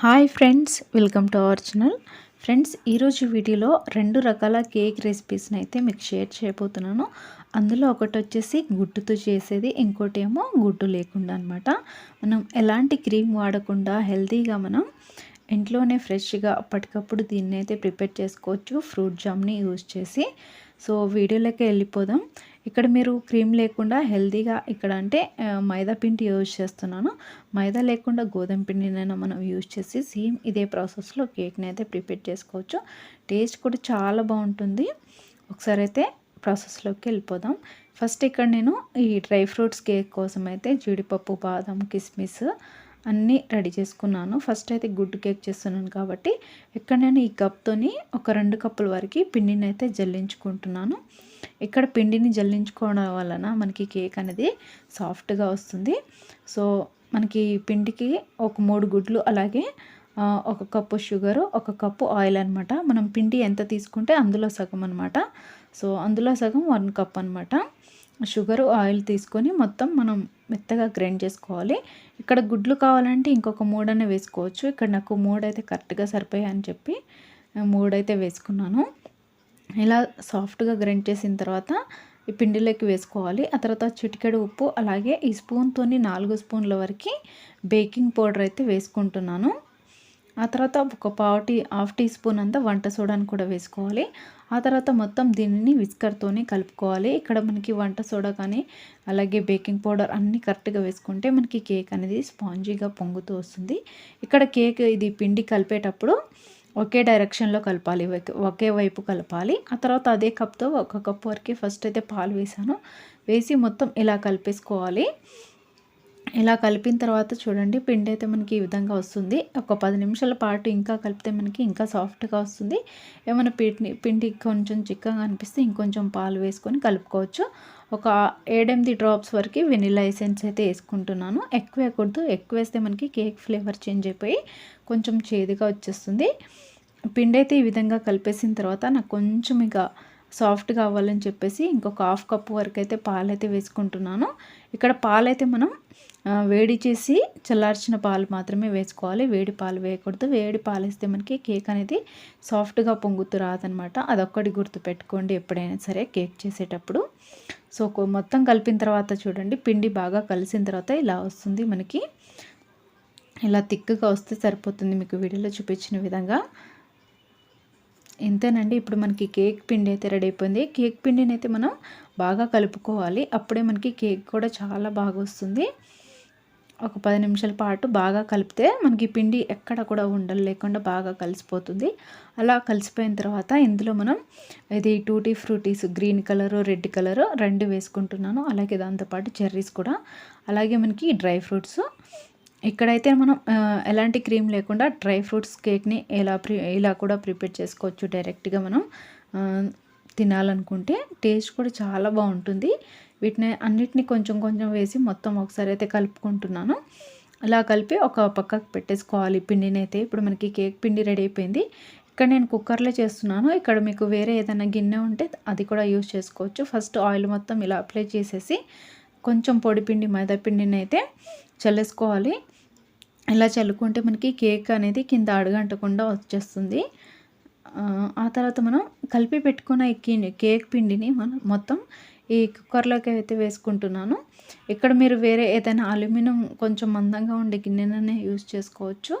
Hi friends welcome to our channel. Friends ఈరోజు వీడియోలో రెండు రకాల కేక్ రెసిపీస్ని అయితే మీకు షేర్ చేయబోతున్నాను. అందులో ఒకటి వచ్చేసి గుడ్డుతో చేసేది ఇంకోటి ఏమో గుడ్డు లేకుండా అనమాట మనం ఎలాంటి క్రీమ్ వాడకుండా హెల్తీగా మనం ఇంట్లోనే ఫ్రెష్గా అప్పటికప్పుడు దీన్ని అయితే ప్రిపేర్ చేసుకోవచ్చు ఫ్రూట్ జామ్ని యూజ్ చేసి. సో వీడియోలోకి వెళ్ళిపోదాం. ఇక్కడ మీరు క్రీమ్ లేకుండా హెల్తీగా ఇక్కడ అంటే మైదా పిండి యూజ్ చేస్తున్నాను. మైదా లేకుండా గోధుమ పిండినైనా మనం యూజ్ చేసి సేమ్ ఇదే ప్రాసెస్లో కేక్ని అయితే ప్రిపేర్ చేసుకోవచ్చు. టేస్ట్ కూడా చాలా బాగుంటుంది. ఒకసారి అయితే ప్రాసెస్లోకి వెళ్ళిపోదాం. ఫస్ట్ ఇక్కడ నేను ఈ డ్రై ఫ్రూట్స్ కేక్ కోసం అయితే జీడిపప్పు బాదం కిస్మిస్ అన్నీ రెడీ చేసుకున్నాను. ఫస్ట్ అయితే గుడ్ కేక్ చేస్తున్నాను కాబట్టి ఇక్కడ నేను ఈ కప్తోని ఒక రెండు కప్పుల వరకు పిండిని అయితే జల్లించుకుంటున్నాను. ఇక్కడ పిండిని జల్లించుకోవడం వలన మనకి కేక్ అనేది సాఫ్ట్గా వస్తుంది. సో మనకి పిండికి ఒక మూడు గుడ్లు అలాగే ఒక కప్పు షుగరు ఒక కప్పు ఆయిల్ అనమాట మనం పిండి ఎంత తీసుకుంటే అందులో సగం అనమాట సో అందులో సగం వన్ కప్ అనమాట షుగరు ఆయిల్ తీసుకొని మొత్తం మనం మెత్తగా గ్రైండ్ చేసుకోవాలి. ఇక్కడ గుడ్లు కావాలంటే ఇంకొక మూడనే వేసుకోవచ్చు. ఇక్కడ నాకు మూడైతే కరెక్ట్గా సరిపోయాయి అని చెప్పి మూడైతే వేసుకున్నాను. ఇలా సాఫ్ట్గా గ్రైండ్ చేసిన తర్వాత ఈ పిండిలోకి వేసుకోవాలి. ఆ తర్వాత చిటికెడు ఉప్పు అలాగే ఈ స్పూన్తో నాలుగు స్పూన్ల వరకు బేకింగ్ పౌడర్ అయితే వేసుకుంటున్నాను. ఆ తర్వాత ఒక పావు టీ హాఫ్ టీ స్పూన్ అంతా వంట సోడాని కూడా వేసుకోవాలి. ఆ తర్వాత మొత్తం దీనిని విస్కర్తోనే కలుపుకోవాలి. ఇక్కడ మనకి వంట సోడా కానీ అలాగే బేకింగ్ పౌడర్ అన్నీ కరెక్ట్గా వేసుకుంటే మనకి కేక్ అనేది స్పాంజీగా పొంగుతూ వస్తుంది. ఇక్కడ కేక్ ఇది పిండి కలిపేటప్పుడు ఒకే డైరెక్షన్లో కలపాలి. ఒకే వైపు కలపాలి. ఆ తర్వాత అదే కప్తో ఒక కప్ వరకు ఫస్ట్ అయితే పాలు వేసాను. వేసి మొత్తం ఇలా కలిపేసుకోవాలి. ఇలా కలిపిన తర్వాత చూడండి పిండి అయితే మనకి ఈ విధంగా వస్తుంది. ఒక పది నిమిషాల పాటు ఇంకా కలిపితే మనకి ఇంకా సాఫ్ట్గా వస్తుంది. ఏమైనా పిండి పిండి కొంచెం చిక్కగా అనిపిస్తే ఇంకొంచెం పాలు వేసుకొని కలుపుకోవచ్చు. ఒక ఏడెనిమిది డ్రాప్స్ వరకు వెనిలా ఎసెన్స్ అయితే వేసుకుంటున్నాను. ఎక్కువ వేయకూడదు. ఎక్కువ వేస్తే మనకి కేక్ ఫ్లేవర్ చేంజ్ అయిపోయి కొంచెం చేదుగా వచ్చేస్తుంది. పిండి అయితే ఈ విధంగా కలిపేసిన తర్వాత నాకు కొంచెం ఇక సాఫ్ట్ కావాలని చెప్పేసి ఇంకొక హాఫ్ కప్ వరకు అయితే పాలైతే వేసుకుంటున్నాను. ఇక్కడ పాలైతే మనం వేడి చేసి చల్లార్చిన పాలు మాత్రమే వేసుకోవాలి. వేడి పాలు వేయకూడదు. వేడి పాలు వేస్తే మనకి కేక్ అనేది సాఫ్ట్గా పొంగుతూ రాదనమాట. అదొక్కటి గుర్తుపెట్టుకోండి ఎప్పుడైనా సరే కేక్ చేసేటప్పుడు. సో మొత్తం కలిపిన తర్వాత చూడండి పిండి బాగా కలిసిన తర్వాత ఇలా వస్తుంది మనకి. ఇలా తిక్కుగా వస్తే సరిపోతుంది మీకు వీడియోలో చూపించిన విధంగా. ఇంతేనండి. ఇప్పుడు మనకి కేక్ పిండి అయితే రెడీ అయిపోయింది. కేక్ పిండిని అయితే మనం బాగా కలుపుకోవాలి. అప్పుడే మనకి కేక్ కూడా చాలా బాగా వస్తుంది. ఒక పది నిమిషాల పాటు బాగా కలిపితే మనకి పిండి ఎక్కడ కూడా ఉండలు లేకుండా బాగా కలిసిపోతుంది. అలా కలిసిపోయిన తర్వాత ఇందులో మనం ఇది tutti fruttis green colour red colour రెండు వేసుకుంటున్నాను. అలాగే దాంతోపాటు చెర్రీస్ కూడా. అలాగే మనకి డ్రై ఫ్రూట్స్ ఇక్కడైతే మనం ఎలాంటి క్రీమ్ లేకుండా డ్రై ఫ్రూట్స్ కేక్ని ఎలా ప్రి ఇలా కూడా ప్రిపేర్ చేసుకోవచ్చు డైరెక్ట్గా మనం. తినాలనుకుంటే టేస్ట్ కూడా చాలా బాగుంటుంది. వీటిని అన్నిటిని కొంచెం కొంచెం వేసి మొత్తం ఒకసారి అయితే కలుపుకుంటున్నాను. అలా కలిపి ఒక పక్కకు పెట్టేసుకోవాలి పిండిని అయితే ఇప్పుడు మనకి కేక్ పిండి రెడీ అయిపోయింది. ఇక్కడ నేను కుక్కర్లో చేస్తున్నాను. ఇక్కడ మీకు వేరే ఏదైనా గిన్నె ఉంటే అది కూడా యూజ్ చేసుకోవచ్చు. ఫస్ట్ ఆయిల్ మొత్తం ఇలా అప్లై చేసేసి కొంచెం పొడిపిండి మైదాపిండిని అయితే చల్లేసుకోవాలి. ఇలా చల్లుకుంటే మనకి కేక్ అనేది కింద అడగంటకుండా వచ్చేస్తుంది. ఆ తర్వాత మనం కలిపి పెట్టుకున్న ఈ కేక్ పిండిని మనం మొత్తం ఈ కుక్కర్లోకి అయితే వేసుకుంటున్నాను. ఇక్కడ మీరు వేరే ఏదైనా అల్యూమినియం కొంచెం మందంగా ఉండే గిన్నెననే యూజ్ చేసుకోవచ్చు.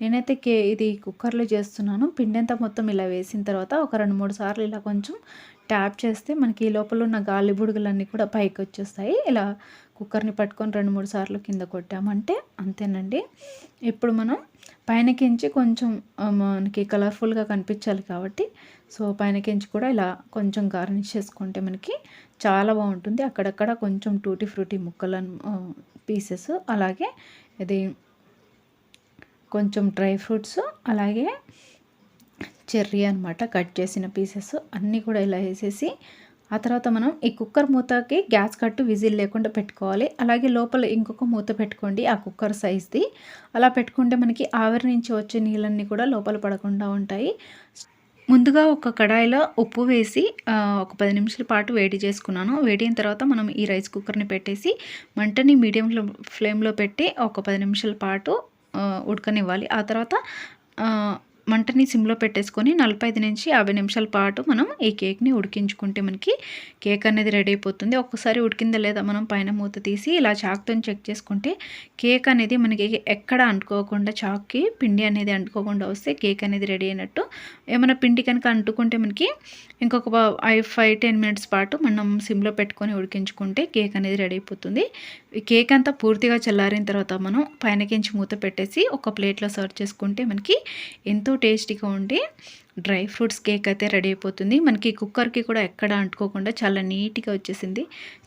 నేనైతే కే ఇది కుక్కర్లో చేస్తున్నాను. పిండి అంతా మొత్తం ఇలా వేసిన తర్వాత ఒక రెండు మూడు సార్లు ఇలా కొంచెం ట్యాప్ చేస్తే మనకి లోపల ఉన్న గాలి బుడుగులన్నీ కూడా పైకి వచ్చేస్తాయి. ఇలా కుక్కర్ని పట్టుకొని రెండు మూడు సార్లు కింద కొట్టామంటే అంతేనండి. ఇప్పుడు మనం పైనకించి కొంచెం మనకి కలర్ఫుల్గా కనిపించాలి కాబట్టి సో పైనకించి కూడా ఇలా కొంచెం గార్నిష్ చేసుకుంటే మనకి చాలా బాగుంటుంది. అక్కడక్కడ కొంచెం టూటీ ఫ్రూటీ ముక్కలను పీసెస్ అలాగే ఇది కొంచెం డ్రై ఫ్రూట్స్ అలాగే చెర్రీ అనమాట కట్ చేసిన పీసెస్ అన్నీ కూడా ఇలా వేసేసి ఆ తర్వాత మనం ఈ కుక్కర్ మూతకి గ్యాస్ కట్టు విజిల్ లేకుండా పెట్టుకోవాలి. అలాగే లోపల ఇంకొక మూత పెట్టుకోండి ఆ కుక్కర్ సైజ్ది. అలా పెట్టుకుంటే మనకి ఆవిరి నుంచి వచ్చే నీళ్ళన్నీ కూడా లోపల పడకుండా ఉంటాయి. ముందుగా ఒక కడాయిలో ఉప్పు వేసి ఒక పది నిమిషాల పాటు వేడి చేసుకున్నాను. వేడిన తర్వాత మనం ఈ రైస్ కుక్కర్ని పెట్టేసి మంటని మీడియం ఫ్లేమ్లో పెట్టి ఒక పది నిమిషాల పాటు ఉడకనివ్వాలి. ఆ తర్వాత మంటని సిమ్లో పెట్టేసుకొని నలభై ఐదు నుంచి యాభై నిమిషాల పాటు మనం ఈ కేక్ని ఉడికించుకుంటే మనకి కేక్ అనేది రెడీ అయిపోతుంది. ఒక్కసారి ఉడికిందా లేదా మనం పైన మూత తీసి ఇలా చాక్తో చెక్ చేసుకుంటే కేక్ అనేది మనకి ఎక్కడ అంటుకోకుండా చాక్కి పిండి అనేది అంటుకోకుండా వస్తే కేక్ అనేది రెడీ అయినట్టు. ఏమైనా పిండి కనుక అంటుకుంటే మనకి ఇంకొక ఫైవ్ టెన్ మినిట్స్ పాటు మనం సిమ్లో పెట్టుకొని ఉడికించుకుంటే కేక్ అనేది రెడీ అయిపోతుంది. కేక్ అంతా పూర్తిగా చల్లారిన తర్వాత మనం పైనకించి మూత పెట్టేసి ఒక ప్లేట్లో సర్వ్ చేసుకుంటే మనకి ఎంతో టేస్టీగా ఉండి డ్రై ఫ్రూట్స్ కేక్ అయితే రెడీ అయిపోతుంది. మనకి కుక్కర్కి కూడా ఎక్కడ అంటుకోకుండా చాలా నీట్గా వచ్చేసింది.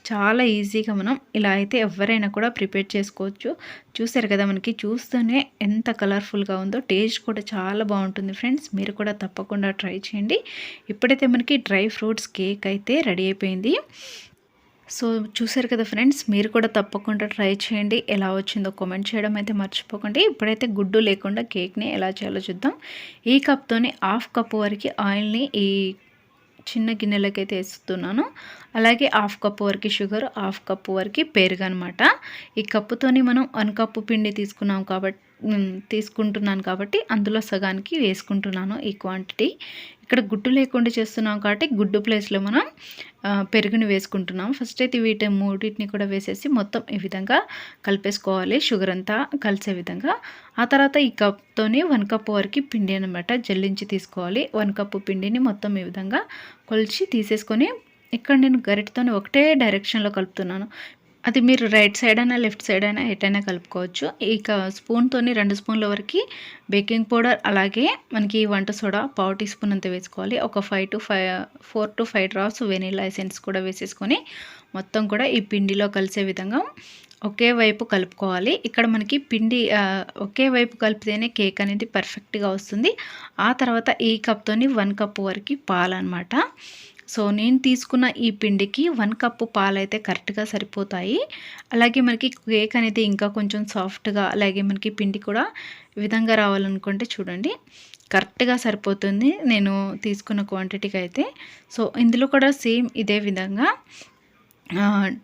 చాలా ఈజీగా మనం ఇలా అయితే ఎవరైనా కూడా ప్రిపేర్ చేసుకోవచ్చు. చూసారు కదా మనకి చూస్తూనే ఎంత కలర్ఫుల్గా ఉందో టేస్ట్ కూడా చాలా బాగుంటుంది ఫ్రెండ్స్. మీరు కూడా తప్పకుండా ట్రై చేయండి. ఇప్పుడైతే మనకి డ్రై ఫ్రూట్స్ కేక్ అయితే రెడీ అయిపోయింది. సో చూసారు కదా ఫ్రెండ్స్ మీరు కూడా తప్పకుండా ట్రై చేయండి. ఎలా వచ్చిందో కామెంట్ చేయడం అయితే మర్చిపోకండి. ఇప్పుడైతే గుడ్డు లేకుండా కేక్ని ఎలా చేయాలో చూద్దాం. ఈ కప్తోని హాఫ్ కప్ వరకు ఆయిల్ని ఈ చిన్న గిన్నెలకైతే వేస్తున్నాను. అలాగే హాఫ్ కప్ వరకు షుగర్ హాఫ్ కప్ వరకు పెరుగు అనమాట ఈ కప్పుతోని మనం వన్ కప్పు పిండి తీసుకున్నాం కాబట్టి తీసుకుంటున్నాను కాబట్టి అందులో సగానికి వేసుకుంటున్నాను ఈ క్వాంటిటీ ఇక్కడ గుడ్డు లేకుండా చేస్తున్నాం కాబట్టి గుడ్డు ప్లేస్లో మనం పెరుగుని వేసుకుంటున్నాం ఫస్ట్ అయితే వీటి మూడింటిని కూడా వేసేసి మొత్తం ఈ విధంగా కలిపేసుకోవాలి. షుగర్ అంతా కలిసే విధంగా. ఆ తర్వాత ఈ కప్తోనే వన్ కప్ వరకు పిండి అనమాట జల్లించి తీసుకోవాలి. వన్ కప్పు పిండిని మొత్తం ఈ విధంగా కొలిచి తీసేసుకొని ఇక్కడ నేను గరిటతోనే ఒకటే డైరెక్షన్లో కలుపుతున్నాను. అది మీరు రైట్ సైడ్ అయినా లెఫ్ట్ సైడ్ అయినా ఎటైనా కలుపుకోవచ్చు. ఇక స్పూన్తోని రెండు స్పూన్ల వరకు బేకింగ్ పౌడర్ అలాగే మనకి వంట సోడా పావు టీ స్పూన్ అంత వేసుకోవాలి. ఒక five to five four to five drops vanilla essence కూడా వేసేసుకొని మొత్తం కూడా ఈ పిండిలో కలిసే విధంగా ఒకే వైపు కలుపుకోవాలి. ఇక్కడ మనకి పిండి ఒకే వైపు కలిపితేనే కేక్ అనేది పర్ఫెక్ట్గా వస్తుంది. ఆ తర్వాత ఈ కప్తోని వన్ కప్ వరకు పాలన్నమాట సో నేను తీసుకున్న ఈ పిండికి వన్ కప్పు పాలు అయితే కరెక్ట్గా సరిపోతాయి. అలాగే మనకి కేక్ అనేది ఇంకా కొంచెం సాఫ్ట్గా అలాగే మనకి పిండి కూడా విధంగా రావాలనుకుంటే చూడండి కరెక్ట్గా సరిపోతుంది. నేను తీసుకున్న క్వాంటిటీకి అయితే. సో ఇందులో కూడా సేమ్ ఇదే విధంగా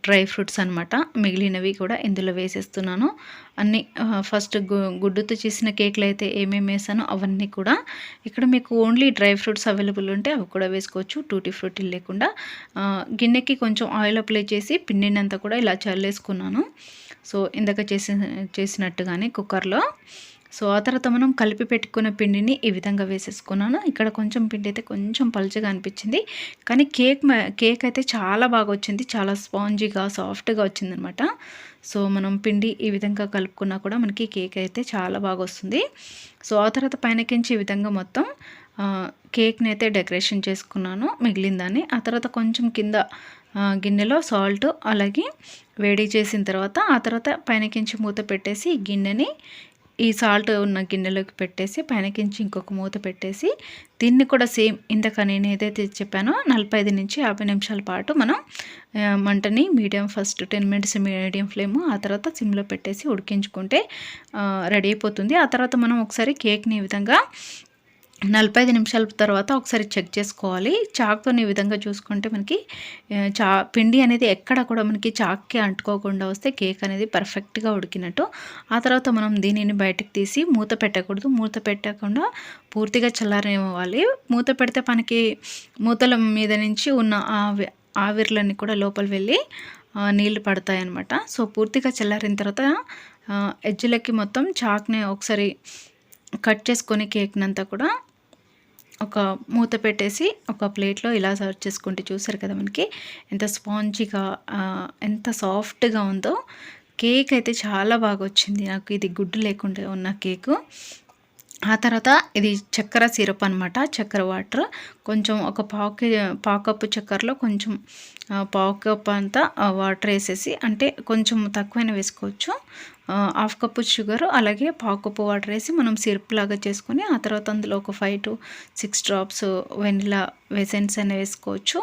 డ్రై ఫ్రూట్స్ అనమాట మిగిలినవి కూడా ఇందులో వేసేస్తున్నాను. అన్నీ ఫస్ట్ గుడ్డుతో చేసిన కేక్లు అయితే ఏమేమి వేసానో అవన్నీ కూడా ఇక్కడ మీకు ఓన్లీ డ్రై ఫ్రూట్స్ అవైలబుల్ ఉంటే అవి కూడా వేసుకోవచ్చు. టూటీ ఫ్రూటీ లేకుండా గిన్నెకి కొంచెం ఆయిల్ అప్లై చేసి పిండినంతా కూడా ఇలా చల్లేసుకున్నాను. సో ఇందాక చేసి చేసినట్టుగానే కుక్కర్లో. సో ఆ తర్వాత మనం కలిపి పెట్టుకున్న పిండిని ఈ విధంగా వేసేసుకున్నాను. ఇక్కడ కొంచెం పిండి అయితే కొంచెం పలుచగా అనిపించింది. కానీ కేక్ కేక్ అయితే చాలా బాగా వచ్చింది. చాలా స్పాంజీగా సాఫ్ట్గా వచ్చిందనమాట. సో మనం పిండి ఈ విధంగా కలుపుకున్నా కూడా మనకి కేక్ అయితే చాలా బాగా వస్తుంది. సో ఆ తర్వాత పైనకించి ఈ విధంగా మొత్తం కేక్ని అయితే డెకరేషన్ చేసుకున్నాను మిగిలిందాన్ని. ఆ తర్వాత కొంచెం కింద గిన్నెలో సాల్ట్ అలాగే వేడి చేసిన తర్వాత ఆ తర్వాత పైనకించి మూత పెట్టేసి గిన్నెని ఈ సాల్ట్ ఉన్న గిన్నెలోకి పెట్టేసి పైనకించి ఇంకొక మూత పెట్టేసి దీన్ని కూడా సేమ్ ఇందాక నేను ఏదైతే చెప్పానో నలభై ఐదు నుంచి యాభై నిమిషాల పాటు మనం మంటని medium first ten minutes medium flame ఆ తర్వాత సిమ్లో పెట్టేసి ఉడికించుకుంటే రెడీ అయిపోతుంది. ఆ తర్వాత మనం ఒకసారి కేక్ని ఈ విధంగా నలభై ఐదు నిమిషాల తర్వాత ఒకసారి చెక్ చేసుకోవాలి. చాక్తో ఈ విధంగా చూసుకుంటే మనకి చా పిండి అనేది ఎక్కడ కూడా మనకి చాక్కి అంటుకోకుండా వస్తే కేక్ అనేది పర్ఫెక్ట్గా ఉడికినట్టు. ఆ తర్వాత మనం దీనిని బయటకు తీసి మూత పెట్టకూడదు. మూత పెట్టకుండా పూర్తిగా చల్లారనివ్వాలి. మూత పెడితే మనకి మూతల మీద నుంచి ఉన్న ఆవి ఆవిర్లన్నీ కూడా లోపల వెళ్ళి నీళ్ళు పడతాయి అనమాట సో పూర్తిగా చల్లారిన తర్వాత ఎజ్జులకి మొత్తం చాక్ని ఒకసారి కట్ చేసుకొని కేక్నంతా కూడా ఒక మూత పెట్టేసి ఒక ప్లేట్లో ఇలా సర్వ్ చేసుకుంటే చూసారు కదా మనకి? ఎంత స్పాంజీగా ఎంత సాఫ్ట్గా ఉందో. కేక్ అయితే చాలా బాగా వచ్చింది. నాకు ఇది గుడ్డు లేకుండా ఉన్న కేకు. ఆ తర్వాత ఇది చక్కెర సిరప్ అనమాట చక్కెర వాటర్. కొంచెం ఒక పావు పావు కప్పు చక్కెరలో కొంచెం పావు అంతా వాటర్ వేసేసి అంటే కొంచెం తక్కువైనా వేసుకోవచ్చు. హాఫ్ కప్పు షుగర్ అలాగే పావు కప్పు వాటర్ వేసి మనం సిరప్ లాగా చేసుకొని ఆ తర్వాత అందులో ఒక five to six drops vanilla essence అనేవి వేసుకోవచ్చు.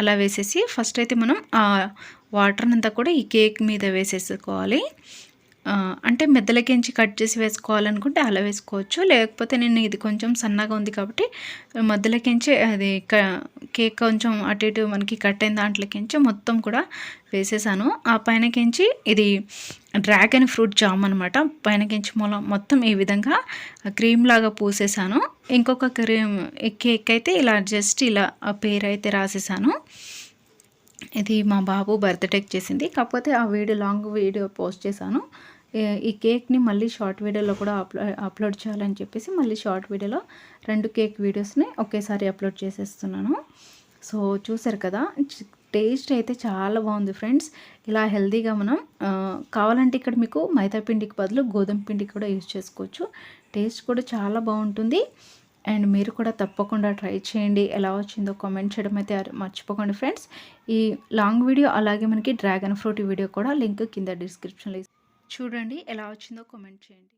అలా వేసేసి ఫస్ట్ అయితే మనం వాటర్ అంతా కూడా ఈ కేక్ మీద వేసేసుకోవాలి. అంటే మెద్దలకించి కట్ చేసి వేసుకోవాలనుకుంటే అలా వేసుకోవచ్చు. లేకపోతే నేను ఇది కొంచెం సన్నగా ఉంది కాబట్టి మధ్యలోకించి అది క కేక్ కొంచెం అటు ఇటు మనకి కట్ అయిన దాంట్లోకించి మొత్తం కూడా వేసేసాను. ఆ పైనకించి ఇది డ్రాగన్ ఫ్రూట్ జామ్ అనమాట పైనకించి మూలం మొత్తం ఈ విధంగా క్రీమ్ లాగా పూసేసాను. ఇంకొక క్రీమ్ కేక్ అయితే ఇలా జస్ట్ ఇలా ఆ పేరు అయితే రాసేసాను. ఇది మా బాబు బర్త్డేకి చేసింది. కాకపోతే ఆ వీడియో లాంగ్ వీడియో పోస్ట్ చేశాను. ఈ కేక్ని మళ్ళీ షార్ట్ వీడియోలో కూడా అప్లో అప్లోడ్ చేయాలని చెప్పేసి మళ్ళీ షార్ట్ వీడియోలో రెండు కేక్ వీడియోస్ని ఒకేసారి అప్లోడ్ చేసేస్తున్నాను. సో చూసారు కదా టేస్ట్ అయితే చాలా బాగుంది ఫ్రెండ్స్. ఇలా హెల్తీగా మనం కావాలంటే ఇక్కడ మీకు మైదా పిండికి బదులు గోధుమ పిండి కూడా యూజ్ చేసుకోవచ్చు. టేస్ట్ కూడా చాలా బాగుంటుంది. అండ్ మీరు కూడా తప్పకుండా ట్రై చేయండి. ఎలా వచ్చిందో కామెంట్ చేయడం అయితే మర్చిపోకండి ఫ్రెండ్స్. ఈ లాంగ్ వీడియో అలాగే మనకి డ్రాగన్ ఫ్రూట్ వీడియో కూడా లింక్ కింద డిస్క్రిప్షన్లో చూడండి ఎలా వచ్చిందో కామెంట్ చేయండి.